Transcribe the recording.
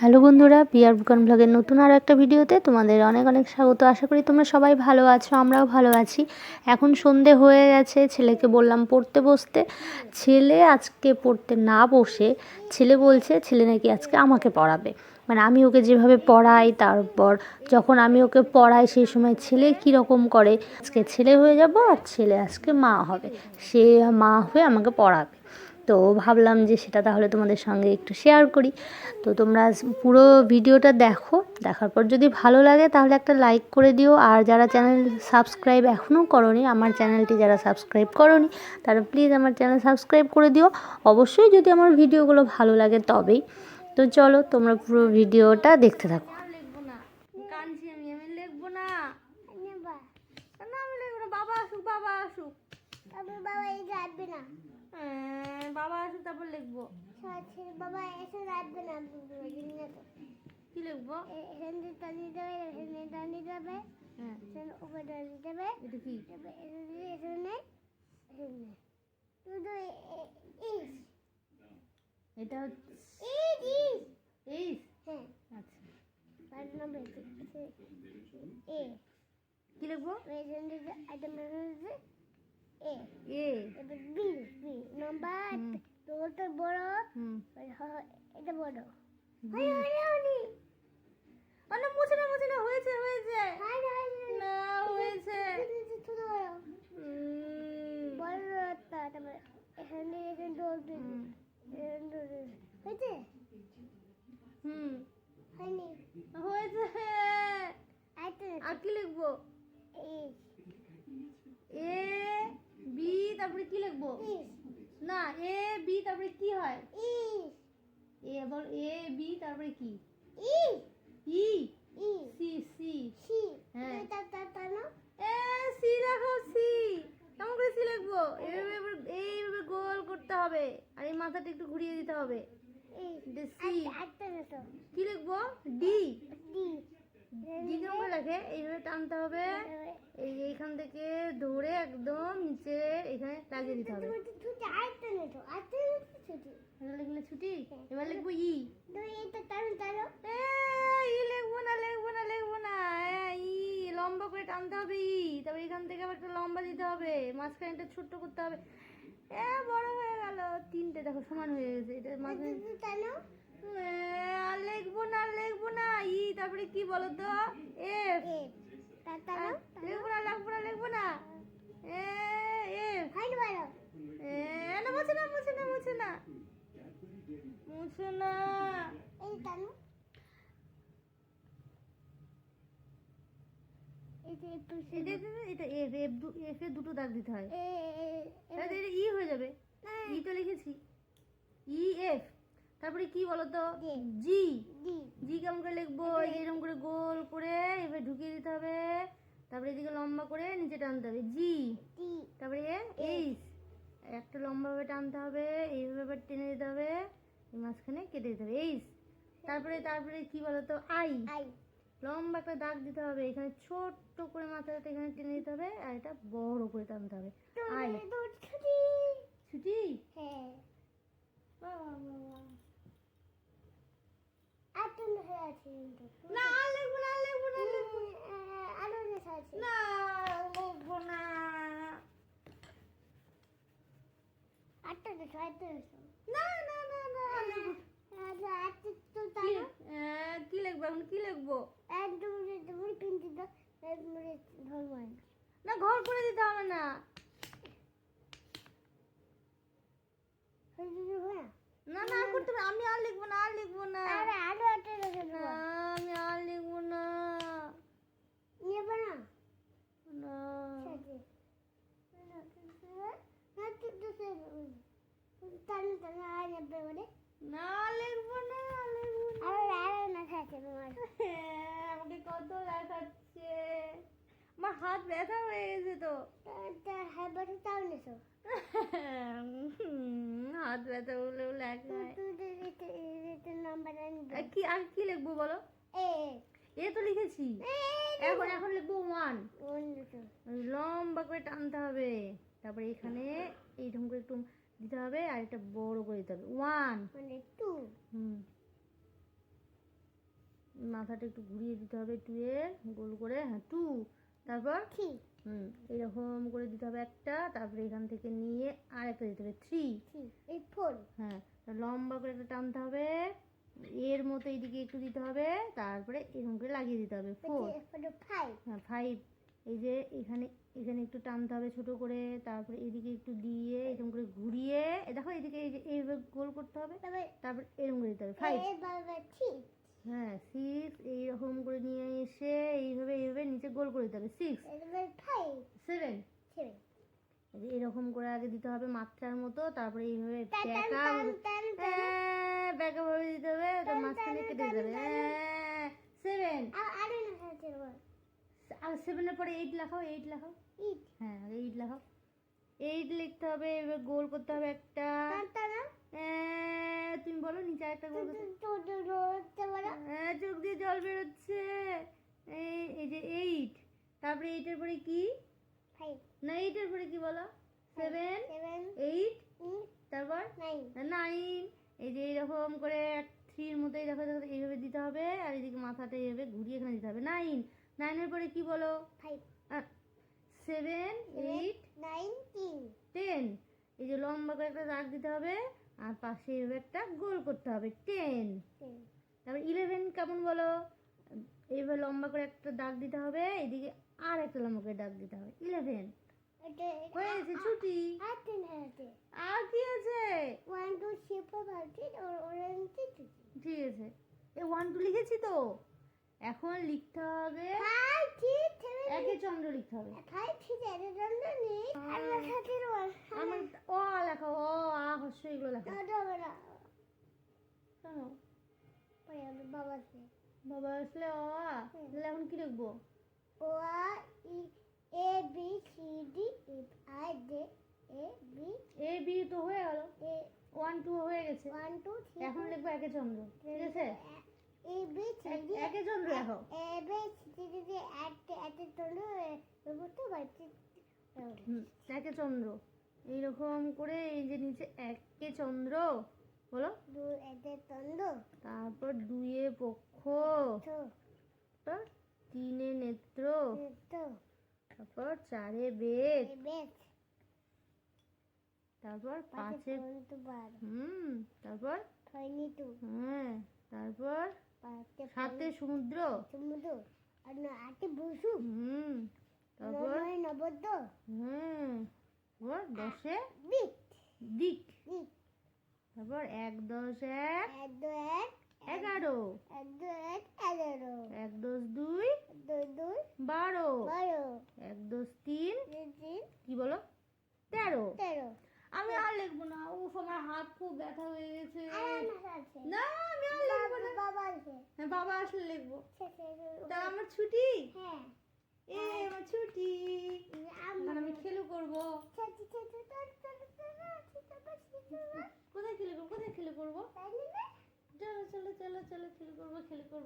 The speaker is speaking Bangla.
হ্যালো বন্ধুরা, পিয়ার বুকান ব্লগের নতুন আরও একটা ভিডিওতে তোমাদের অনেক অনেক স্বাগত। আশা করি তোমরা সবাই ভালো আছো, আমরাও ভালো আছি। এখন সন্ধে হয়ে গেছে, ছেলেকে বললাম পড়তে বসতে। ছেলে আজকে পড়তে না বসে, ছেলে বলছে, ছেলে নাকি আজকে আমাকে পড়াবে। মানে আমি ওকে যেভাবে পড়াই, তারপর যখন আমি ওকে পড়াই, সেই সময় ছেলে কীরকম করে, আজকে ছেলে হয়ে যাব আর ছেলে আজকে মা হবে। সে মা হয়ে আমাকে পড়াবে। তো ভাবলাম যে সেটা তাহলে তোমাদের সঙ্গে একটু শেয়ার করি। তো তোমরা পুরো ভিডিওটা দেখো দেখার পর যদি ভালো লাগে তাহলে একটা লাইক করে দিও। আর যারা চ্যানেল সাবস্ক্রাইব এখনও করনি আমার চ্যানেলটি যারা সাবস্ক্রাইব করনি তারা প্লিজ আমার চ্যানেল সাবস্ক্রাইব করে দিও। অবশ্যই যদি আমার ভিডিওগুলো ভালো লাগে তবেই। তো চলো তোমরা পুরো ভিডিওটা দেখতে থাকো। লিখব না। কাঁদছি আমি আমি লিখব না। না আমি লিখব না। বাবা আসুক বাবা আসুক। তবে বাবা এই রাখবে না। হ্যাঁ, বাবা আসুক তারপর লিখব। বাবা এসে রাখবে না। বুঝলি না কি লিখব? এখানে টানি দেবে এখানে টানি দেবে হ্যাঁ। এখানে উপরে টানি দেবে এটা কি? এখানে এখানে শুধু ইস। এটা হচ্ছে ইস ইস। এইস হ্যাঁ। আচ্ছা। পাঁচ নম্বর এ। কি লিখব? এখানে আইটেম হচ্ছে এ এ এবার বি বি নাম্বার। তোরটা বড় এটা বড় হয় হয় হয়নি অন্য মুছে না মুছে না হয়েছে হয়েছে না হয়েছে ছোট বড় উম, বড় রাস্তা তারপরে এখানে এখানে দৌড় দিন হুম, এখানে দৌড় দিন হয়েছে হুম হয়নি হয়েছে আইতে আর কি লিখব এই এ বি তারপরে কি লিখব ইস না এ বি তারপরে কি হয়? ই। এ বল এ বি তারপরে কি? E. E. E. C C. C. হ্যাঁ। তা তা তা না এ সি লেখো সি। কেমন করে সি লিখব এইভাবে এবার এইভাবে গোল করতে হবে। আর এই মাথাটা একটু ঘুরিয়ে দিতে হবে। সি। কি লিখব? ডি। ডি। এইভাবে টানতে হবে। এই এইখান থেকে ধরে একদম নিচে এখানে লাগিয়ে দিতে হবে। লিখলে ছুটি? এবার লিখব ই। লিখব না লিখব না লিখব না। ই লম্বা করে টানতে হবে ই। তারপর এখান থেকে আবার একটা লম্বা দিতে হবে। মাঝখানেটা ছোট্ট করতে হবে। এ বড় হয়ে গেল। তিনটে দেখো সমান হয়ে গেছে। এটা মাঝখানে লিখব না লিখব না ই তারপরে কি বলো তো এফ লিখব না লিখব না লিখব না এ এফ হাইড এ না মুছে না মুছে না মুছে না মুছে না এই টানো দুটো দাগ দিতে হয় ই হয়ে যাবে ই তো লিখেছি তারপরে কি বলতো? জি। জি। কেমন করে লিখব? এরকম করে গোল করে এবার ঢুকিয়ে দিতে হবে। তারপরে এদিকে লম্বা করে নিচে টানতে হবে। জি। তারপরে এ এইচ। একটা লম্বাভাবে টানতে হবে এইভাবে আবার টেনে দিতে হবে মাঝখানে কেটে দিতে হবে। এইচ। তারপরে তারপরে কি বলতো? আই। আই। লম্বা একটা দাগ দিতে হবে। এখানে ছোট্ট করে মাথাটা এখানে টেনে দিতে হবে আর এটা বড় করে টানতে হবে। আই। ছুটি। হ্যাঁ। না আর লিখব না, আর লিখব না আর। আলো আছে না লিখব না আটটা নেশা আটটা না না না না আচ্ছা তো কি কি লিখব এখন কি লিখব একদম তুমি পিনতে দাও একদম ধরবো না ঘর করে দিতে হবে না না না করতে আমি আর লিখব না, আর লিখব না আরে আলো আটটা নেশা না আমি আর লিখব না নেবে না না সাথে না তুই তো সে টানো টানো আর নেবে বলে না লিখব না আর লিখব না আরে আরে না থাকে তোমার হ্যাঁ, আমাকে কত দেখাচ্ছে আমার হাত ব্যথা হয়ে গেছে তো। হ্যাঁ বসে তাও নেশো হাত ব্যথা হলেও লেখায় কি আর কি লিখব বলো? এ। এ তো লিখেছি। এখন এখন লিখব ওয়ান লম্বা করে টানতে হবে। তারপরে এখানে এইরকম করে একটু দিতে হবে আর একটা বড় করে দিতে হবে। ওয়ান মানে টু হুম। মাথাটা একটু ঘুরিয়ে দিতে হবে টু এর গোল করে হ্যাঁ টু তারপর হুম এরকম করে দিতে হবে একটা তারপরে এখান থেকে নিয়ে আর একটা দিতে হবে থ্রি। এই ফোর। হ্যাঁ লম্বা করে একটা টানতে হবে এর মতো এইদিকে একটু দিতে হবে তারপরে এরকম করে লাগিয়ে দিতে হবে ফোর। ফাইভ হ্যাঁ ফাইভ এই যে এখানে এখানে একটু টানতে হবে ছোট করে তারপরে এদিকে একটু দিয়ে এরকম করে ঘুরিয়ে দেখো এদিকে এই যে এইভাবে গোল করতে হবে তারপরে এরকম করে দিতে হবে ফাইভ হ্যাঁ সিক্স এইরকম করে নিয়ে এসে এইভাবে এইভাবে নিচে গোল করে দিতে হবে। সিক্স সেভেন এরকম করে আগে দিতে হবে মাত্রার মতো তারপরে এইভাবে ব্যাকা ভাবে দিতে হবে তো মাঝখানে কেটে দিতে হবে সেভেন আর সেভেনের পরে এইট লেখাও এইট লেখাও হ্যাঁ এইট লেখাও এইট লিখতে হবে এবার গোল করতে হবে একটা। তুমি বলো নিচে একটা গোল চোখ দিয়ে জল বেরোচ্ছে। এই এই যে এইট তারপরে এইটের পরে কি? না এইটের পরে কি বলো? সেভেন এইট তারপর? নাইন এই যে এরকম করে থ্রির মতোই দেখো দেখো এইভাবে দিতে হবে আর এদিকে মাথাটা এইভাবে ঘুরিয়ে এখানে দিতে হবে। নাইন নাইনের পরে কি বলো? সেভেন এইট নাইন টেন এই যে লম্বা করে একটা দাগ দিতে হবে আর পাশে একটা গোল করতে হবে টেন তারপর ইলেভেন কেমন বলো এইভাবে লম্বা করে একটা দাগ দিতে হবে এদিকে আর একটা লম্বা করে দাগ দিতে হবে ইলেভেন হয়েছে ছুটি আর কি আছে ওয়ান টু ঠিক আছে এ ওয়ান টু লিখেছি তো এখন লিখতে হবে একে চন্দ্র লিখতে হবে আমার ও লেখা ও আ হস্য এগুলো লেখা দাদা বলা কেন পরে আমি বাবা আসলে ও আ তাহলে এখন কি লিখব? O R E A B C D F I D A B A B তো হয়ে গেল। এ ওয়ান টু হয়ে গেছে। ওয়ান টু থ্রি এখন লিখব একে চন্দ্র। ঠিক আছে? এ বি সি ডি একে চন্দ্র লেখো A B C D D বুঝতে পারছি হুম, একে চন্দ্র। এইরকম করে এই যে নিচে একে চন্দ্র বলো। তারপর দুয়ে পক্ষ। তিনে নেত্র। তারপর চারে বেদ। তারপর পাঁচে হুম তারপর হ্যাঁ তারপর সাতে সমুদ্র। সমুদ্র। আর না আটে বসু হুম তারপর নবদ্য হুম দশে দিক। বিট তারপর এক দশ এক এক দু এক এগারো এক দু এক এগারো এক দশ দুই এক দু দুই বারো বারো এক দশ তিন তিন কি বলো তেরো তেরো আমি আর লিখব না উফ আমার হাত খুব ব্যথা হয়ে গেছে না আমি আর লিখব না বাবা হ্যাঁ বাবা আসলে লিখব তা আমার ছুটি হ্যাঁ এ আমার ছুটি আমি খেলু করব কোথায় খেলে করব? কোথায় খেলে করব? চলো চলো চলো চলো খেলে করব খেলে করব।